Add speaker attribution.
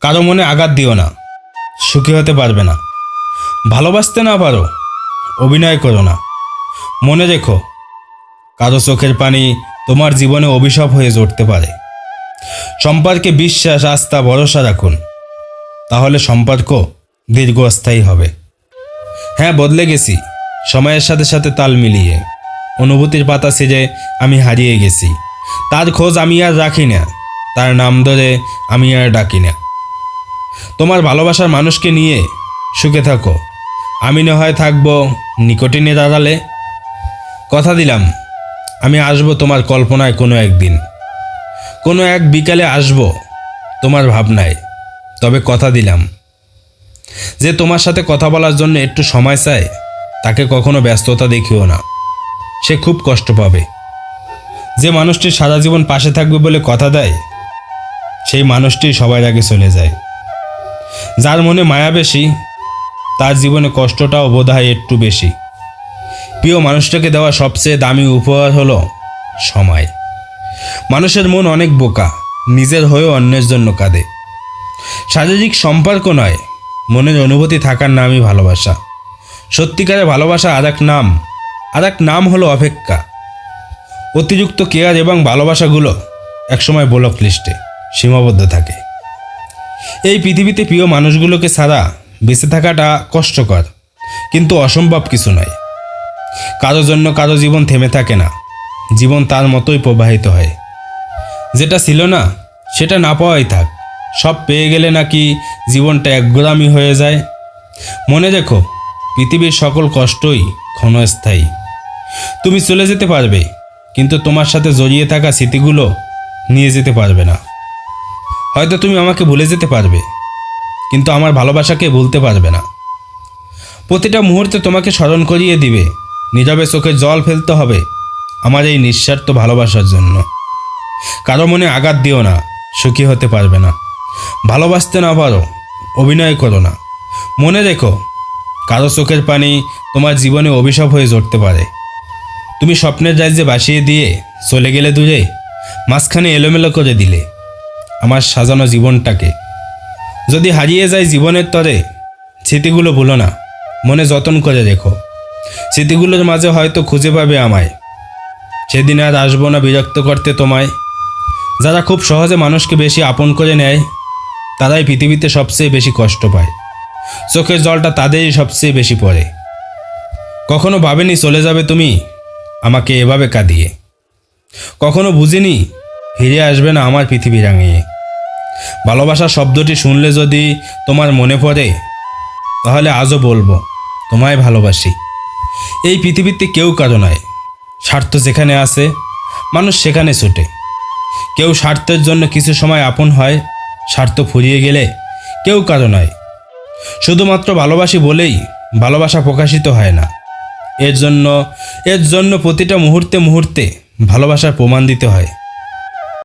Speaker 1: কারও মনে আঘাত দিও না। সুখী হতে পারবে না। ভালোবাসতে না পারো, অভিনয় করো না। মনে রেখো, কারও চোখের পানি তোমার জীবনে অভিশাপ হয়ে জড়তে পারে। সম্পর্কে বিশ্বাস, আস্থা, ভরসা রাখুন। তাহলে সম্পর্ক দীর্ঘস্থায়ী হবে। হ্যাঁ বদলে গেছি। সময়ের সাথে সাথে তাল মিলিয়ে। অনুভূতির পাতা সেজে আমি হারিয়ে গেছি। তার খোঁজ আমি আর রাখি না। তার নাম ধরে আমি আর ডাকি না। তোমার ভালোবাসার মানুষকে নিয়ে সুখে থাকো। আমি না হয় থাকব নিকটিনে দাঁড়ালে কথা দিলাম, আমি আসব তোমার কল্পনায় কোনো একদিন। কোনো এক বিকালে আসব তোমার ভাবনায়। তবে কথা দিলাম যে তোমার সাথে কথা বলার জন্য একটু সময় চায়, তাকে কখনো ব্যস্ততা দেখিও না। সে খুব কষ্ট পাবে। যে মানুষটি সারা জীবন পাশে থাকবে বলে কথা দেয়, সেই মানুষটি সবার আগে চলে যায়। যার মনে মায়া বেশি, তার জীবনে কষ্টটাও বোধ হয় একটু বেশি। প্রিয় মানুষটাকে দেওয়া সবচেয়ে দামি উপহার হলো সময়। মানুষের মন অনেক বোকা, নিজের হয়েও অন্যের জন্য কাঁদে। শারীরিক সম্পর্ক নয় মনের অনুভূতি থাকার নামই ভালোবাসা। সত্যিকারের ভালোবাসা আর এক নাম। আর এক নাম হলো অপেক্ষা। অতিরিক্ত কেয়ার এবং ভালোবাসাগুলো একসময় ব্লক লিস্টে সীমাবদ্ধ থাকে। এই পৃথিবীতে প্রিয় মানুষগুলোকে ছাড়া বেঁচে থাকাটা কষ্টকর, কিন্তু অসম্ভব কিছু নয়। কারও জন্য কারও জীবন থেমে থাকে না। জীবন তার মতোই প্রবাহিত হয়। যেটা ছিল না, সেটা না পাওয়াই থাক। সব পেয়ে গেলে নাকি জীবনটা একগ্রামী হয়ে যায়। মনে রেখো, পৃথিবীর সকল কষ্টই ক্ষণস্থায়ী। তুমি চলে যেতে পারবে, কিন্তু তোমার সাথে জড়িয়ে থাকা স্মৃতিগুলো নিয়ে যেতে পারবে না। হয়তো তুমি আমাকে ভুলে যেতে পারবে, কিন্তু আমার ভালোবাসাকে ভুলতে পারবে না। প্রতিটা মুহূর্তে তোমাকে স্মরণ করিয়ে দিবে, নীরবে চোখে জল ফেলতে হবে আমার এই নিঃস্বার্থ ভালোবাসার জন্য। কারও মনে আঘাত দিও না, সুখী হতে পারবে না। ভালোবাসতে না পারো, অভিনয় করো না। মনে রেখো, কারও চোখের পানি তোমার জীবনে অভিশাপ হয়ে জড়তে পারে। তুমি স্বপ্নের রাজ্যে বাসিয়ে দিয়ে চলে গেলে দূরে, মাঝখানে এলোমেলো করে দিলে আমার সাজানো জীবনটাকে। যদি হারিয়ে যায় জীবনের তরে, স্মৃতিগুলো ভুলো না, মনে যতন করে রেখো। স্মৃতিগুলোর মাঝে হয়তো খুঁজে পাবে আমায়। সেদিন আর আসব না বিরক্ত করতে তোমায়। যারা খুব সহজে মানুষকে বেশি আপন করে নেয় তারাই পৃথিবীতে সবচেয়ে বেশি কষ্ট পায়। চোখের জলটা তাদেরই সবচেয়ে বেশি পড়ে। কখনো ভাবেনি চলে যাবে তুমি? আমাকে এভাবে কাঁদিয়ে। কখনো বুঝিনি? ফিরে আসবে না আমার পৃথিবী রাঙিয়ে। ভালোবাসা শব্দটি শুনলে যদি তোমার মনে পড়ে, তাহলে আজও বলব, তোমায় ভালোবাসি। এই পৃথিবীতে কেউ কারও নয়। স্বার্থ যেখানে আছে, মানুষ সেখানে ছুটে। কেউ স্বার্থের জন্য কিছু সময় আপন হয় স্বার্থ ফুরিয়ে গেলে কেউ কারও নয়। শুধুমাত্র ভালোবাসি বলেই ভালোবাসা প্রকাশিত হয় না। এর জন্য এর জন্য প্রতিটা মুহূর্তে মুহূর্তে ভালোবাসার প্রমাণ দিতে হয়।